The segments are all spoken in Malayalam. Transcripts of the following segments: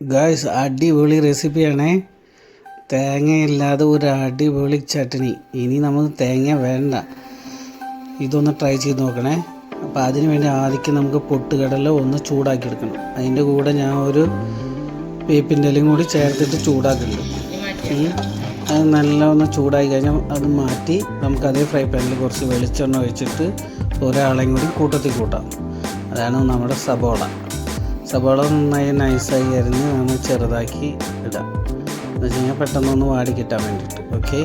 ഗായ്സ് അടിപൊളി റെസിപ്പിയാണേ തേങ്ങയില്ലാതെ ഒരു അടിപൊളി ചട്നി. ഇനി നമുക്ക് തേങ്ങ വേണ്ട. ഇതൊന്ന് ട്രൈ ചെയ്ത് നോക്കണേ. അപ്പോൾ അതിന് വേണ്ടി ആദ്യം നമുക്ക് പൊട്ടുകടല ഒന്ന് ചൂടാക്കി എടുക്കണം അതിന്റെ കൂടെ ഞാൻ ഒരു വേപ്പിന്റെ ഇലയും കൂടി ചേർത്തിട്ട് ചൂടാക്കുന്നുണ്ട് അത് നല്ല ഒന്ന് ചൂടായി കഴിഞ്ഞാൽ അത് മാറ്റി നമുക്ക് അതേ ഫ്രൈ പാനിൽ കുറച്ച് വെളിച്ചെണ്ണ ഒഴിച്ചിട്ട് ഒരാളെയും കൂടി കൂട്ടത്തിൽ കൂട്ടാം. അതാണ് നമ്മുടെ സബോള. സബോള നന്നായി നൈസായി അരിഞ്ഞ് ഒന്ന് ചെറുതാക്കി ഇടാം. എന്ന് വെച്ച് കഴിഞ്ഞാൽ പെട്ടെന്നൊന്ന് വാടി കിട്ടാൻ വേണ്ടിയിട്ട് ഓക്കെ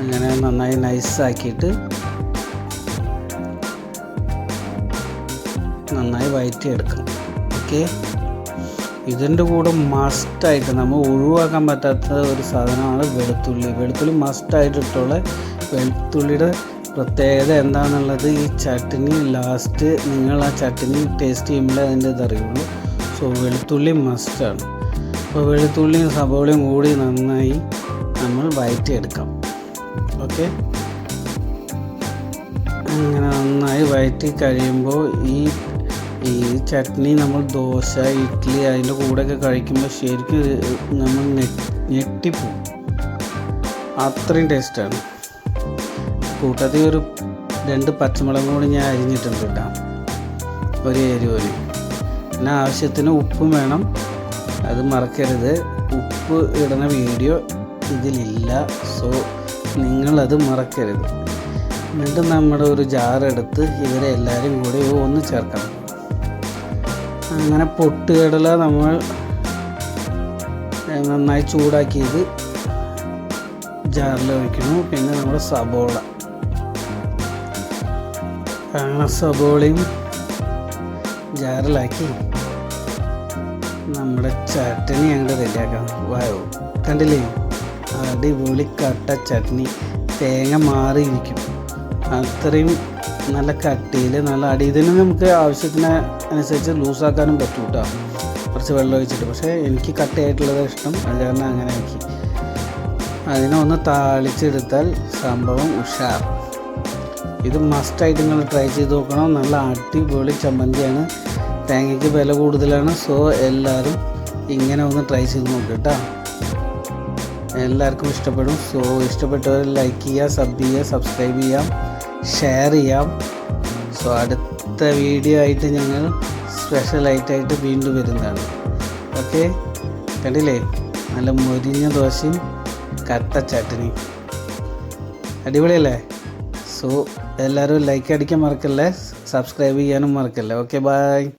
അങ്ങനെ നന്നായി നൈസാക്കിയിട്ട് നന്നായി വയറ്റി എടുക്കാം ഓക്കെ ഇതിന്റെ കൂടെ മസ്റ്റായിട്ട് നമ്മൾ ഒഴിവാക്കാൻ പറ്റാത്ത ഒരു സാധനമാണ് വെളുത്തുള്ളി. വെളുത്തുള്ളി മസ്റ്റായിട്ടുള്ള വെളുത്തുള്ളിയുടെ പ്രത്യേകത എന്താണെന്നുള്ളത് ഈ ചട്ടിനി ലാസ്റ്റ് നിങ്ങൾ ആ ചട്ടിനി ടേസ്റ്റ് ചെയ്യുമ്പോൾ അതിന്റെ ഇതറിയുള്ളൂ സോ വെളുത്തുള്ളി മസ്റ്റാണ് അപ്പോൾ വെളുത്തുള്ളിയും സബോളയും കൂടി നന്നായി നമ്മൾ വയറ്റിയെടുക്കാം. ഓക്കെ അങ്ങനെ നന്നായി വയറ്റി കഴിയുമ്പോൾ ഈ ഈ ചട്നി നമ്മൾ ദോശ ഇഡ്ഡലി അതിന്റെ കൂടെയൊക്കെ കഴിക്കുമ്പോൾ ശരിക്കും നമ്മൾ ഞെട്ടിപ്പോവും. അത്രയും ടേസ്റ്റാണ് കൂട്ടത്തിൽ ഒരു രണ്ട് പച്ചമുളകും കൂടി ഞാൻ അരിഞ്ഞിട്ടുണ്ട് കേട്ടോ. ഒരു എരിവിന് പിന്നെ ആവശ്യത്തിന് ഉപ്പും വേണം. അത് മറക്കരുത്. ഉപ്പ് ഇടുന്ന വീഡിയോ ഇതിലില്ല. സോ നിങ്ങളത് മറക്കരുത്. എന്നിട്ട് നമ്മുടെ ഒരു ജാറെടുത്ത് ഇവരെ എല്ലാവരും കൂടി ഒന്ന് ചേർക്കണം. അങ്ങനെ പൊട്ടുകടല നമ്മൾ നന്നായി ചൂടാക്കിയത് ജാറിൽ ഒഴിക്കണം പിന്നെ നമ്മുടെ സബോള. സബോളയും ജാറിലാക്കി. നമ്മുടെ ചട്നി അങ്ങോട്ട് റെഡിയാക്കാം. വായോ കണ്ടില്ലേ? അടിപൊളി കട്ട ചട്നി. തേങ്ങ മാറിയിരിക്കും. അത്രയും നല്ല കട്ടിയിൽ നല്ല അടി. ഇതിന് നമുക്ക് ആവശ്യത്തിന് അനുസരിച്ച് ലൂസാക്കാനും പറ്റും കേട്ടോ കുറച്ച് വെള്ളം ഒഴിച്ചിട്ട്. പക്ഷേ എനിക്ക് കട്ടയായിട്ടുള്ളത് ഇഷ്ടം. അത് കാരണം അങ്ങനെ ആക്കി അതിനെ ഒന്ന് താളിച്ചെടുത്താൽ സംഭവം ഉഷാർ ഇത് മസ്റ്റായിട്ട് നിങ്ങൾ ട്രൈ ചെയ്ത് നോക്കണം. നല്ല അടിപൊളി ചമ്മന്തിയാണ്. തേങ്ങയ്ക്ക് വില കൂടുതലാണ്. സോ എല്ലാവരും ഇങ്ങനെ ഒന്ന് ട്രൈ ചെയ്ത് നോക്കുക കേട്ടോ. എല്ലാവർക്കും ഇഷ്ടപ്പെടും. സോ ഇഷ്ടപ്പെട്ടവർ ലൈക്ക് ചെയ്യുക സബ് ചെയ്യുക സബ്സ്ക്രൈബ് ചെയ്യാം ഷെയർ ചെയ്യാം സോ അടുത്ത വീഡിയോ ആയിട്ട് ഞങ്ങൾ സ്പെഷ്യൽ ആയിട്ടായിട്ട് വീണ്ടും വരുന്നതാണ്. ഓക്കെ കണ്ടില്ലേ? നല്ല മൊരിഞ്ഞ ദോശയും കട്ട ചട്നി അടിപൊളിയല്ലേ? സോ എല്ലാവരും ലൈക്ക് അടിക്കാൻ മറക്കല്ലേ? സബ്സ്ക്രൈബ് ചെയ്യാനും മറക്കല്ലേ? Okay bye